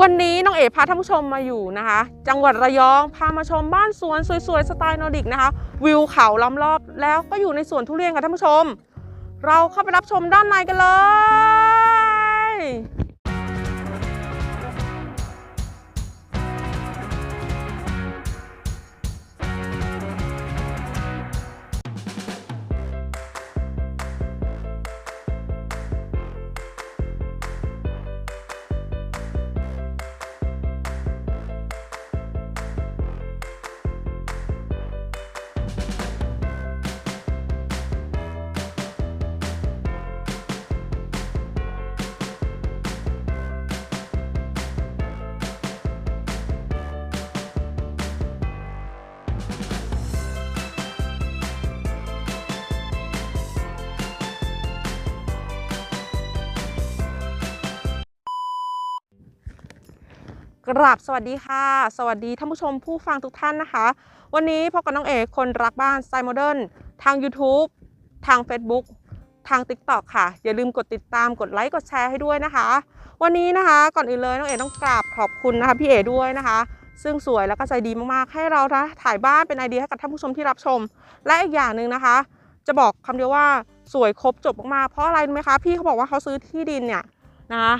วันนี้น้องเอ๋พาท่านผู้ชมมาอยู่นะคะ จังหวัดระยองพามาชมบ้านสวนสวยๆสไตล์นอร์ดิกนะคะ วิวเขาล้อมรอบแล้วก็อยู่ในสวนทุเรียนค่ะท่านผู้ชม เราเข้าไปรับชมด้านในกันเลย กราบสวัสดีค่ะ สวัสดีท่านผู้ชมผู้ฟังทุกท่านนะคะ วันนี้พบกับน้องเอกคนรักบ้านสไตล์โมเดิร์นทาง YouTube ทาง Facebook ทาง TikTok ค่ะ อย่าลืมกดติดตามกดไลค์กดแชร์ให้ด้วยนะคะ วันนี้นะคะก่อนอื่นเลยน้องเอกต้องกราบขอบคุณนะคะพี่เอด้วยนะคะ ซึ่งสวยแล้วก็ใจดีมากๆ ให้เรานะถ่ายบ้านเป็นไอเดียให้กับท่านผู้ชมที่รับชม และอีกอย่างหนึ่งนะคะ จะบอกคำเดียวว่าสวยครบจบมากๆเพราะอะไรรู้ไหมคะพี่เขาบอกว่าเขาซื้อที่ดินเนี่ยนะคะ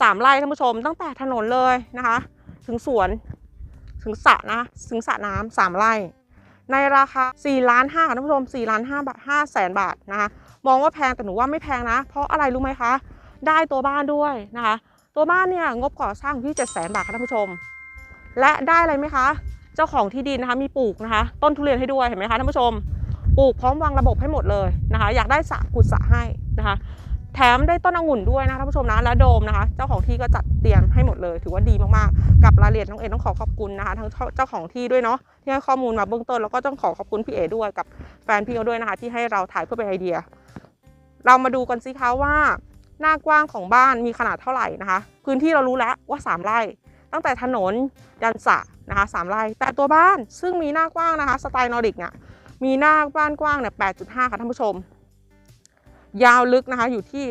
สามไร่ท่านผู้ชม ตั้งแต่ถนนเลยนะคะ ถึงสวนถึงสระนะถึงสระน้ำสามไร่ ในราคา4ล้าน5ค่ะท่านผู้ชม4ล้าน5บาท5แสนบาทนะคะ มองว่าแพงแต่หนูว่าไม่แพงนะ เพราะอะไรรู้ไหมคะ ได้ตัวบ้านด้วยนะคะ ตัวบ้านเนี่ยงบก่อสร้างอยู่ที่7แสนบาทค่ะท่านผู้ชม และได้อะไรไหมคะ เจ้าของที่ดินนะคะมีปลูกนะคะ ต้นทุเรียนให้ด้วยเห็นไหมคะท่านผู้ชม ปลูกพร้อมวางระบบให้หมดเลยนะคะ อยากได้สระขุดสระให้นะคะ แถมได้ต้นองุ่นด้วยนะท่านผู้ชมนะและโดมนะคะ เจ้าของที่ก็จัดเตรียมให้หมดเลย ถือว่าดีมากๆ กับรายละเอียดน้องเอต้องขอขอบคุณนะคะทั้งเจ้าของที่ด้วยเนาะที่ให้ข้อมูลมาเบื้องต้นแล้วก็ต้องขอขอบคุณพี่เอด้วยกับแฟนพี่เขาด้วยนะคะ ที่ให้เราถ่ายเพื่อเป็นไอเดีย เรามาดูกันสิคะว่า หน้ากว้างของบ้านมีขนาดเท่าไหร่นะคะ พื้นที่เรารู้แล้วว่า 3 ไร่ ตั้งแต่ถนนยันสะนะคะสามไร่แต่ตัวบ้านซึ่งมีหน้ากว้างนะคะสไตล์นอร์ดิกเนี่ยมีหน้าบ้านกว้างเนี่ย8.5 ค่ะท่านผู้ชม ยาวลึกนะคะอยู่ที่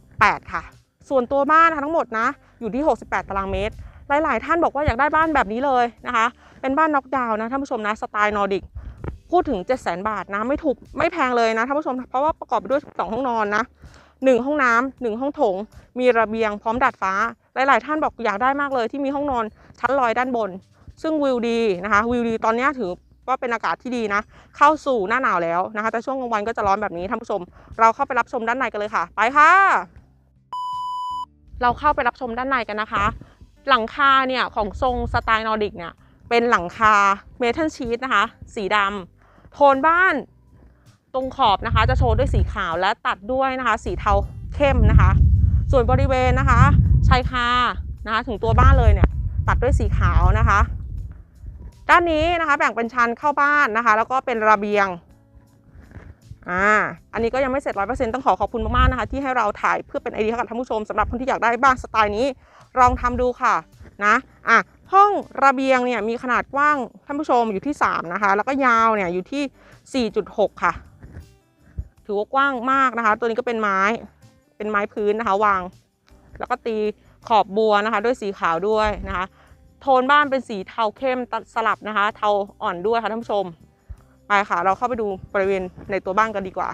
8 ค่ะ ส่วนตัวบ้านนะคะทั้งหมดนะอยู่ที่ 68 ตารางเมตร หลาย ๆ ท่านบอกว่าอยากได้บ้านแบบนี้เลยนะคะ เป็นบ้านน็อกดาวน์นะท่านผู้ชมนะสไตล์นอร์ดิกพูดถึง 7 0 0 0 0 0 บาทนะไม่ถูกไม่แพงเลยนะท่านผู้ชม เพราะว่าประกอบไปด้วย 2 ห้องนอนนะ 1 ห้องน้ำหนึ่งห้องโถง มีระเบียงพร้อมดาดฟ้า หลาย ๆ ท่านบอกอยากได้มากเลยที่มีห้องนอนชั้นลอยด้านบน ซึ่งวิวดีนะคะวิวดีตอนนี้ถือ ว่าเป็นอากาศที่ดีนะ เข้าสู่หน้าหนาวแล้วนะคะ แต่ช่วงกลางวันก็จะร้อนแบบนี้ท่านผู้ชม เราเข้าไปรับชมด้านในกันเลยค่ะ ไปค่ะ เราเข้าไปรับชมด้านในกันนะคะ หลังคาเนี่ยของทรงสไตล์นอร์ดิกเนี่ยเป็นหลังคาเมทัลชีตนะคะ สีดำโทนบ้านตรงขอบนะคะ จะโชว์ด้วยสีขาวและตัดด้วยนะคะ สีเทาเข้มนะคะ ส่วนบริเวณนะคะชายคานะคะ ถึงตัวบ้านเลยเนี่ย ตัดด้วยสีขาวนะคะ ด้านนี้นะคะแบ่งเป็นชั้นเข้าบ้านนะคะ แล้วก็เป็นระเบียงอ่าอันนี้ก็ยังไม่เสร็จร้อยเปอร์เซ็นต์ต้องขอขอบคุณมากๆนะคะ ที่ให้เราถ่ายเพื่อเป็นไอเดียให้กับท่านผู้ชมสำหรับคนที่อยากได้บ้านสไตล์นี้ลองทำดูค่ะนะอะห้องระเบียงเนี่ยมีขนาดกว้างท่านผู้ชมอยู่ที่ 3 นะคะ แล้วก็ยาวเนี่ยอยู่ที่ 4.6 ค่ะ ถือว่ากว้างมากนะคะ ตัวนี้ก็เป็นไม้เป็นไม้พื้นนะคะวาง แล้วก็ตีขอบบัวนะคะ ด้วยสีขาวด้วยนะคะ โทนบ้านเป็นสีเทาเข้มสลับนะคะ เทาอ่อนด้วยค่ะท่านผู้ชมไปค่ะ เราเข้าไปดูบริเวณในตัวบ้านกันดีกว่า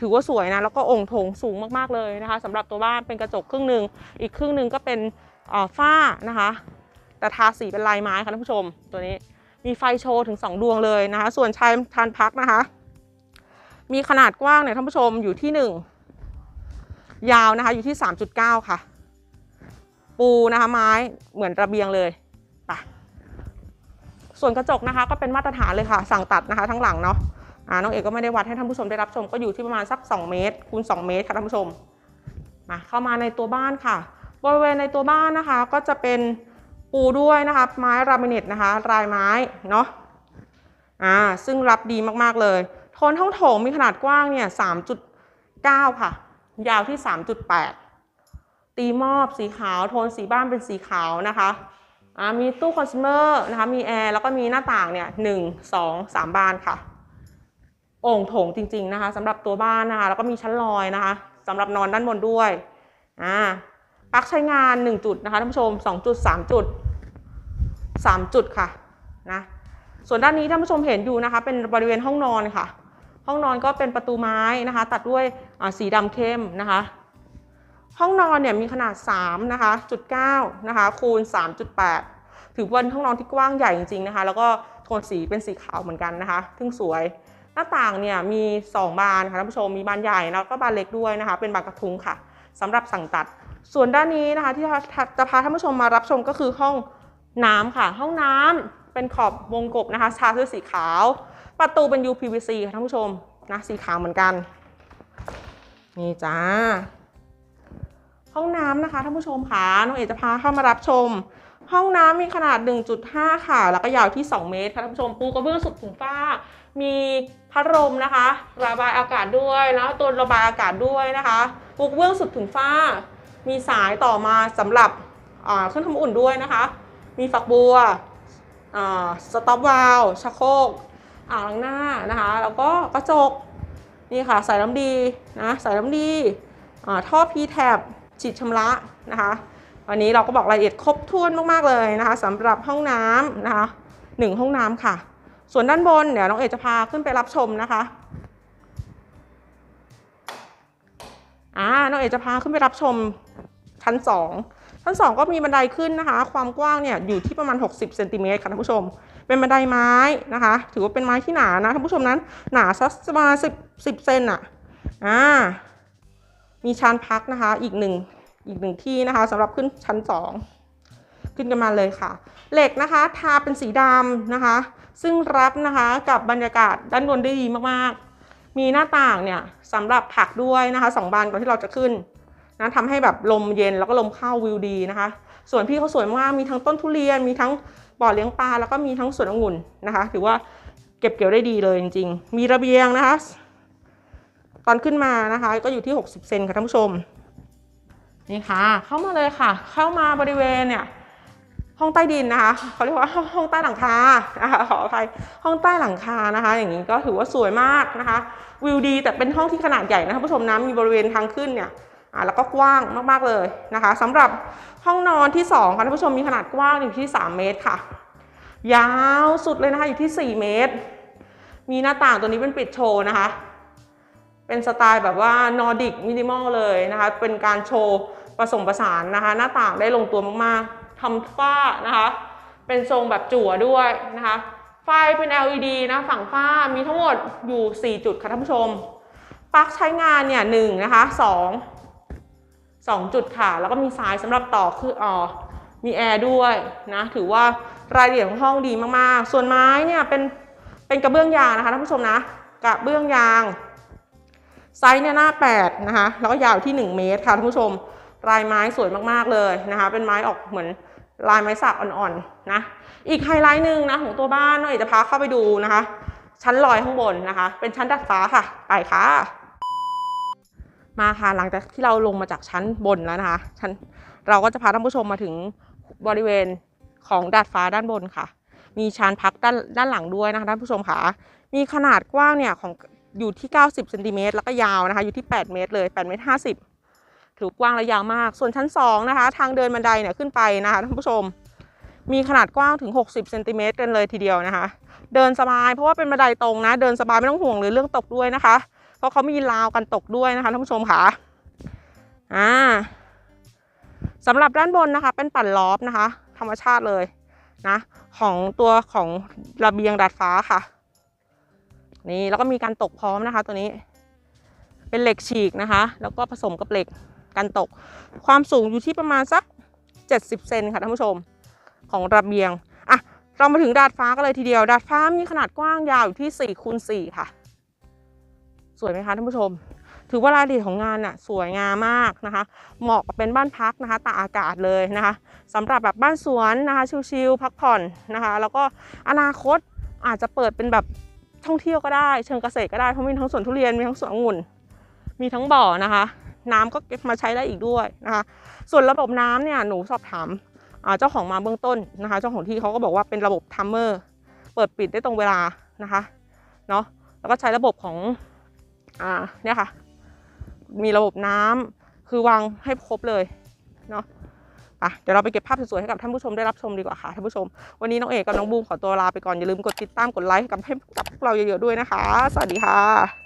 ถือว่าสวยนะ แล้วก็องค์โถงสูงมากๆเลยนะคะสำหรับตัวบ้านเป็นกระจกครึ่งหนึ่งอีกครึ่งหนึ่งก็เป็นฝ้านะคะ แต่ทาสีเป็นลายไม้ค่ะท่านผู้ชม ตัวนี้มีไฟโชว์ถึง 2 ดวงเลยนะคะ ส่วนชายชานพักนะคะ มีขนาดกว้างเนี่ยท่านผู้ชมอยู่ที่ 1 ยาวนะคะอยู่ที่ 3.9 ค่ะ ปูนะคะไม้เหมือนระเบียงเลยไปส่วนกระจกนะคะ ก็เป็นมาตรฐานเลยค่ะ สั่งตัดนะคะ ทั้งหลังเนาะอ่าน้องเอกก็ไม่ได้วัดให้ท่านผู้ชมได้รับชม ก็อยู่ที่ประมาณสัก 2 เมตรคูณ2เมตรค่ะท่านผู้ชมมาเข้ามาในตัวบ้านค่ะบริเวณในตัวบ้านนะคะ ก็จะเป็นปูด้วยนะคะ ไม้รามิเนตนะคะลายไม้เนาะอ่าซึ่งรับดีมากๆเลยโทนห้องโถงมีขนาดกว้างเนี่ย3.9 ค่ะ ยาวที่ 3.8 ตีมอบสีขาวโทนสีบ้านเป็นสีขาวนะคะมีตู้คอน sumer นะคะมีแอร์แล้วก็มีหน้าต่างเนี่ยหนึ่งสองสามบานค่ะโอ่งโถงจริง ๆนะคะสำหรับตัวบ้านนะคะแล้วก็มีชั้นลอยนะคะสำหรับนอนด้านบนด้วยอ่าปลั๊กใช้งาน 1 จุดนะคะท่านผู้ชม 2 จุด 3 จุด 3 จุดค่ะนะส่วนด้านนี้ท่านผู้ชมเห็นอยู่นะคะเป็นบริเวณห้องนอนค่ะ ห้องนอนก็เป็นประตูไม้นะคะ ตัดด้วยอ่าสีดำเข้มนะคะ ห้องนอนเนี่ยมีขนาด3นะคะจุด9นะคะคูณ 3.8 ถือว่าเป็นห้องนอนที่กว้างใหญ่จริงๆนะคะ แล้วก็โทนสีเป็นสีขาวเหมือนกันนะคะซึ่งสวยหน้าต่างเนี่ยมี 2 บานค่ะท่านผู้ชมมีบานใหญ่แล้วก็บานเล็กด้วยนะคะ เป็นบานกระทุงค่ะสำหรับสั่งตัด ส่วนด้านนี้นะคะ ที่จะพาท่านผู้ชมมารับชมก็คือห้องน้ำค่ะ ห้องน้ำเป็นขอบวงกบนะคะทาด้วยสีขาว ประตูเป็น UPVC ค่ะท่านผู้ชมนะสีขาวเหมือนกัน นี่จ้า ห้องน้ำนะคะท่านผู้ชมค่ะน้องเอกจะพาเข้ามารับชม ห้องน้ำมีขนาด 1.5 ค่ะ แล้วก็ยาวที่ 2 เมตรค่ะท่านผู้ชมปูกระเบื้องสุดถึงฟ้า มีพัดลมนะคะ ระบายอากาศด้วยแล้วตัวระบายอากาศด้วยนะคะปูกระเบื้องสุดถึงฟ้า มีสายต่อมาสำหรับเครื่องทำอุ่นด้วยนะคะ มีฝักบัวสต็อปวาลวชักโครกอ่างล้างหน้านะคะ แล้วก็กระจกนี่ค่ะสายน้ำดีนะสายน้ำดีอ่าท่อ p t a b ฉีดชำระนะคะวันนี้เราก็บอกรายละเอียดครบถ้วนมากๆเลยนะคะสำหรับห้องน้ำนะคะหนึ่งห้องน้ำค่ะ ส่วนด้านบนเดี๋ยวน้องเอกจะพาขึ้นไปรับชมนะคะอ่าน้องเอกจะพาขึ้นไปรับชมชั้น 2 ชั้น 2 ก็มีบันไดขึ้นนะคะ ความกว้างเนี่ยอยู่ที่ประมาณ 60เซนติเมตรค่ะท่านผู้ชม เป็นบันไดไม้นะคะ ถือว่าเป็นไม้ที่หนานะท่านผู้ชมนั้นหนาสักประมาณ10 10เซนอะอ่า มีชานพักนะคะ อีกหนึ่งอีกหนึ่งที่นะคะสำหรับขึ้นชั้น 2 ขึ้นกันมาเลยค่ะ เหล็กนะคะ ทาเป็นสีดำนะคะ ซึ่งรับนะคะกับบรรยากาศด้านบนได้ดีมากๆ มีหน้าต่างเนี่ยสำหรับผักด้วยนะคะสองบานก่อนที่เราจะขึ้นนะทำให้แบบลมเย็นแล้วก็ลมเข้าวิวดีนะคะส่วนพี่เขาสวยมากมีทั้งต้นทุเรียนมีทั้งบ่อเลี้ยงปลาแล้วก็มีทั้งสวนองุ่นนะคะ ถือว่าเก็บเกี่ยวได้ดีเลยจริง ๆ มีระเบียงนะคะ ตอนขึ้นมานะคะ ก็อยู่ที่ 60 เซนค่ะท่านผู้ชมนี่ค่ะ เข้ามาเลยค่ะ เข้ามาบริเวณเนี่ยห้องใต้ดินนะคะเขาเรียกว่าห้องใต้หลังคาขออภัยห้องใต้หลังคานะคะ อย่างนี้ก็ถือว่าสวยมากนะคะ วิวดีแต่เป็นห้องที่ขนาดใหญ่นะท่านผู้ชมนะมีบริเวณทางขึ้นเนี่ยแล้วก็กว้างมากๆเลยนะคะสำหรับห้องนอนที่2ค่ะท่านผู้ชมมีขนาดกว้างอยู่ที่ 3 เมตรค่ะ ยาวสุดเลยนะคะอยู่ที่ 4 เมตร มีหน้าต่างตัวนี้เป็นปิดโชว์นะคะ เป็นสไตล์แบบว่านอร์ดิกมินิมอลเลยนะคะ เป็นการโชว์ผสมผสานนะคะ หน้าต่างได้ลงตัวมากๆทำฝ้านะคะ เป็นทรงแบบจั่วด้วยนะคะไฟเป็น LED นะฝั่งฝ้ามีทั้งหมดอยู่ 4 จุดค่ะท่านผู้ชมปลั๊กใช้งานเนี่ยหนึ่งนะคะสองสองจุดค่ะ แล้วก็มีสายสำหรับต่อคืออ๋อมีแอร์ด้วยนะถือว่ารายละเอียดของห้องดีมากๆ ส่วนไม้เนี่ยเป็นเป็นกระเบื้องยางนะคะท่านผู้ชมนะกระเบื้องยาง ไซส์เนี่ยหน้า 8 นะคะ แล้วก็ยาวที่ 1 เมตรค่ะท่านผู้ชม ลายไม้สวยมากๆเลยนะคะ เป็นไม้ออกเหมือนลายไม้สักอ่อนๆนะ อีกไฮไลท์หนึ่งนะของตัวบ้านน้องเอกจะพาเข้าไปดูนะคะ ชั้นลอยข้างบนนะคะ เป็นชั้นดาดฟ้าค่ะ ไปค่ะ มาค่ะหลังจากที่เราลงมาจากชั้นบนแล้วนะคะชั้นเราก็จะพาท่านผู้ชมมาถึงบริเวณของดาดฟ้าด้านบนค่ะ มีชานพักด้านด้านหลังด้วยนะคะท่านผู้ชมค่ะ มีขนาดกว้างเนี่ยของ อยู่ที่ 90เซนติเมตรแล้วก็ยาวนะคะ อยู่ที่ 8 เมตรเลย8เมตร50 ถือกว้างและยาวมาก ส่วนชั้น 2 นะคะ ทางเดินบันไดเนี่ยขึ้นไปนะคะท่านผู้ชม มีขนาดกว้างถึง 60เซนติเมตรกันเลยทีเดียวนะคะ เดินสบายเพราะว่าเป็นบันไดตรงนะ เดินสบายไม่ต้องห่วงเลยเรื่องตกด้วยนะคะ เพราะเขามีราวกันตกด้วยนะคะท่านผู้ชมค่ะอ่าสำหรับด้านบนนะคะ เป็นปั่นล้อฟนะคะ ธรรมชาติเลยนะ ของตัวของระเบียงดาดฟ้าค่ะ นี่แล้วก็มีการตกพร้อมนะคะตัวนี้ เป็นเหล็กฉีกนะคะ แล้วก็ผสมกับเหล็กกันตก ความสูงอยู่ที่ประมาณสัก 70 เซนค่ะท่านผู้ชมของระเบียงอะเรามาถึงดาดฟ้ากันเลยทีเดียว ดาดฟ้ามีขนาดกว้างยาวอยู่ที่4คูณ4ค่ะ สวยไหมคะท่านผู้ชม ถือว่ารายละเอียดของงานน่ะสวยงามมากนะคะ เหมาะกับเป็นบ้านพักนะคะตากอากาศเลยนะคะสำหรับแบบบ้านสวนนะคะชิลๆพักผ่อนนะคะ แล้วก็อนาคตอาจจะเปิดเป็นแบบ ท่องเที่ยวก็ได้ เชิงเกษตรก็ได้เพราะมีทั้งสวนทุเรียนมีทั้งสวนองุ่น มีทั้งบ่อนะคะ น้ำก็เก็บมาใช้ได้อีกด้วยนะคะ ส่วนระบบน้ำเนี่ยหนูสอบถามเจ้าของมาเบื้องต้นนะคะ เจ้าของที่เขาก็บอกว่าเป็นระบบทัมเมอร์เปิดปิดได้ตรงเวลานะคะเนาะแล้วก็ใช้ระบบของอ่าเนี่ยค่ะ มีระบบน้ำคือวางให้ครบเลยเนาะ ปเดี๋ยวเราไปเก็บภาพสวยๆให้กับท่านผู้ชมได้รับชมดีกว่าค่ะท่านผู้ชม วันนี้น้องเอกกับน้องบูมขอตัวลาไปก่อนอย่าลืมกดติดตามกดไลค์ให้กับให้กับพวกเราเยอะๆด้วยนะคะ สวัสดีค่ะ